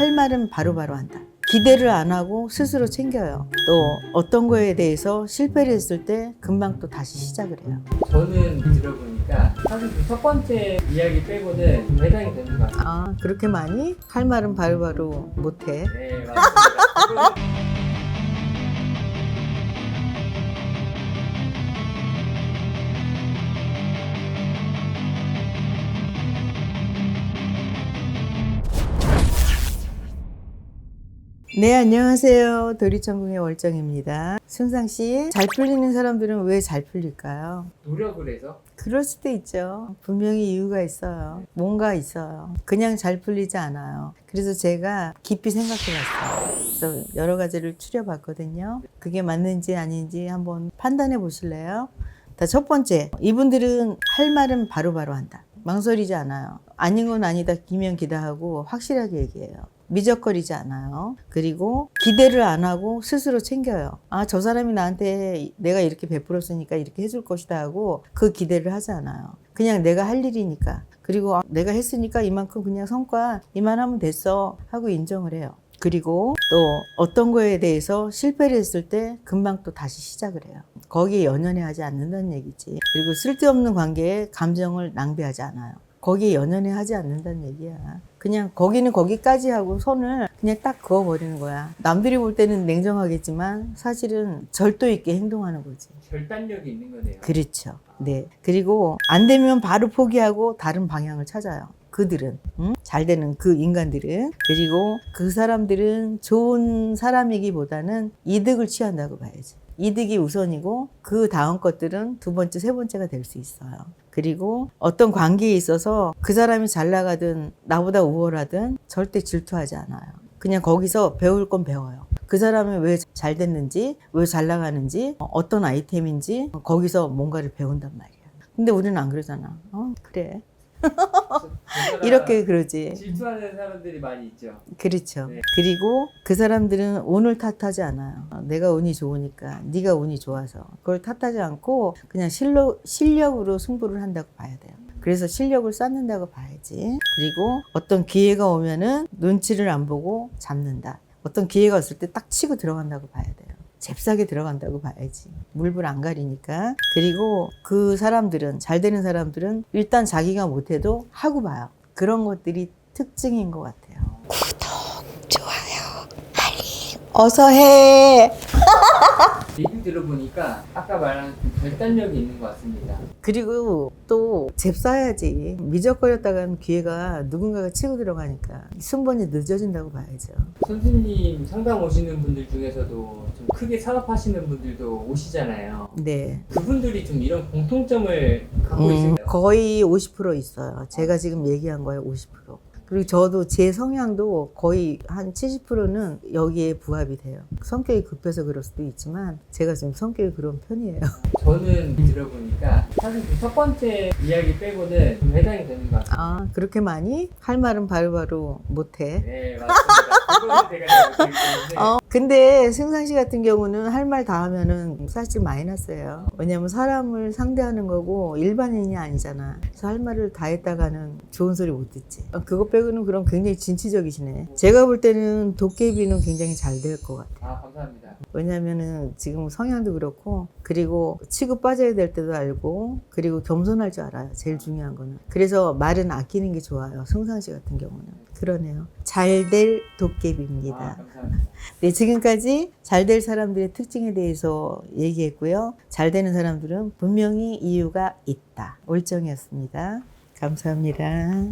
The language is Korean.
할 말은 바로 바로 한다. 기대를 안 하고 스스로 챙겨요. 또 어떤 거에 대해서 실패를 했을 때 금방 또 다시 시작을 해요. 저는 들어보니까 사실 그 첫 번째 이야기 빼고는 좀 해당이 되는 것 같아요. 아, 그렇게 많이 할 말은 바로바로 못해. 네, 맞습니다. 네, 안녕하세요. 도리천궁의 월정입니다. 순상 씨, 잘 풀리는 사람들은 왜 잘 풀릴까요? 노력을 해서 그럴 수도 있죠. 분명히 이유가 있어요. 뭔가 있어요. 그냥 잘 풀리지 않아요. 그래서 제가 깊이 생각해 봤어요. 그래서 여러 가지를 추려 봤거든요. 그게 맞는지 아닌지 한번 판단해 보실래요? 자, 첫 번째, 이분들은 할 말은 바로바로 한다. 망설이지 않아요. 아닌 건 아니다, 기면 기다하고 확실하게 얘기해요. 미적거리지 않아요. 그리고 기대를 안 하고 스스로 챙겨요. 아, 저 사람이 나한테 내가 이렇게 베풀었으니까 이렇게 해줄 것이다 하고 그 기대를 하지 않아요. 그냥 내가 할 일이니까. 그리고 아, 내가 했으니까 이만큼 그냥 성과 이만하면 됐어 하고 인정을 해요. 그리고 또 어떤 거에 대해서 실패를 했을 때 금방 또 다시 시작을 해요. 거기에 연연해 하지 않는다는 얘기지. 그리고 쓸데없는 관계에 감정을 낭비하지 않아요. 거기에 연연해 하지 않는다는 얘기야. 그냥 거기는 거기까지 하고 손을 그냥 딱 그어버리는 거야. 남들이 볼 때는 냉정하겠지만 사실은 절도 있게 행동하는 거지. 결단력이 있는 거네요. 그렇죠. 네. 그리고 안 되면 바로 포기하고 다른 방향을 찾아요. 그들은 응? 잘 되는 그 인간들은 그리고 그 사람들은 좋은 사람이기보다는 이득을 취한다고 봐야지. 이득이 우선이고 그 다음 것들은 두 번째, 세 번째가 될 수 있어요. 그리고 어떤 관계에 있어서 그 사람이 잘 나가든 나보다 우월하든 절대 질투하지 않아요. 그냥 거기서 배울 건 배워요. 그 사람이 왜 잘 됐는지, 왜 잘 나가는지, 어, 어떤 아이템인지 거기서 뭔가를 배운단 말이야. 근데 우리는 안 그러잖아. 어, 그래. 이렇게 그러지. 질투하는 사람들이 많이 있죠. 그렇죠. 네. 그리고 그 사람들은 운을 탓하지 않아요. 어, 내가 운이 좋으니까, 네가 운이 좋아서 그걸 탓하지 않고 그냥 실력 실력으로 승부를 한다고 봐야 돼요. 그래서 실력을 쌓는다고 봐야지. 그리고 어떤 기회가 오면은 눈치를 안 보고 잡는다. 어떤 기회가 왔을 때 딱 치고 들어간다고 봐야 돼요. 잽싸게 들어간다고 봐야지. 물불 안 가리니까. 그리고 그 사람들은, 잘 되는 사람들은 일단 자기가 못해도 하고 봐요. 그런 것들이 특징인 것 같아요. 어서 해! 얘기 들어보니까 아까 말한 그 결단력이 있는 것 같습니다. 그리고 또 잽싸야지. 미적거렸다간 기회가 누군가가 치고 들어가니까 순번이 늦어진다고 봐야죠. 선생님 상담 오시는 분들 중에서도 좀 크게 사업하시는 분들도 오시잖아요. 네. 그분들이 좀 이런 공통점을 갖고 음, 있을까요? 거의 50% 있어요. 제가 지금 얘기한 거에 50%. 그리고 저도 제 성향도 거의 한 70%는 여기에 부합이 돼요. 성격이 급해서 그럴 수도 있지만 제가 좀 성격이 그런 편이에요. 저는 들어보니까 사실 그 첫 번째 이야기 빼고는 좀 해당이 되는 것 같아요. 아, 그렇게 많이 할 말은 바로바로 못해. 네, 맞습니다. 그거는 제가 잘 어, 근데 승상 씨 같은 경우는 할 말 다 하면은 사실 마이너스예요. 왜냐면 사람을 상대하는 거고 일반인이 아니잖아. 그래서 할 말을 다 했다가는 좋은 소리 못 듣지. 어, 그거 빼고 는 그럼 굉장히 진취적이시네. 제가 볼 때는 도깨비는 굉장히 잘 될 것 같아. 아 감사합니다. 왜냐면은 지금 성향도 그렇고 그리고 치고 빠져야 될 때도 알고 그리고 겸손할 줄 알아요. 제일 중요한 거는. 그래서 말은 아끼는 게 좋아요. 승상 씨 같은 경우는. 그러네요. 잘될아 도깨비입니다. 감사합니다. 네, 지금까지 잘 될 사람들의 특징에 대해서 얘기했고요. 잘 되는 사람들은 분명히 이유가 있다. 올정이었습니다. 감사합니다.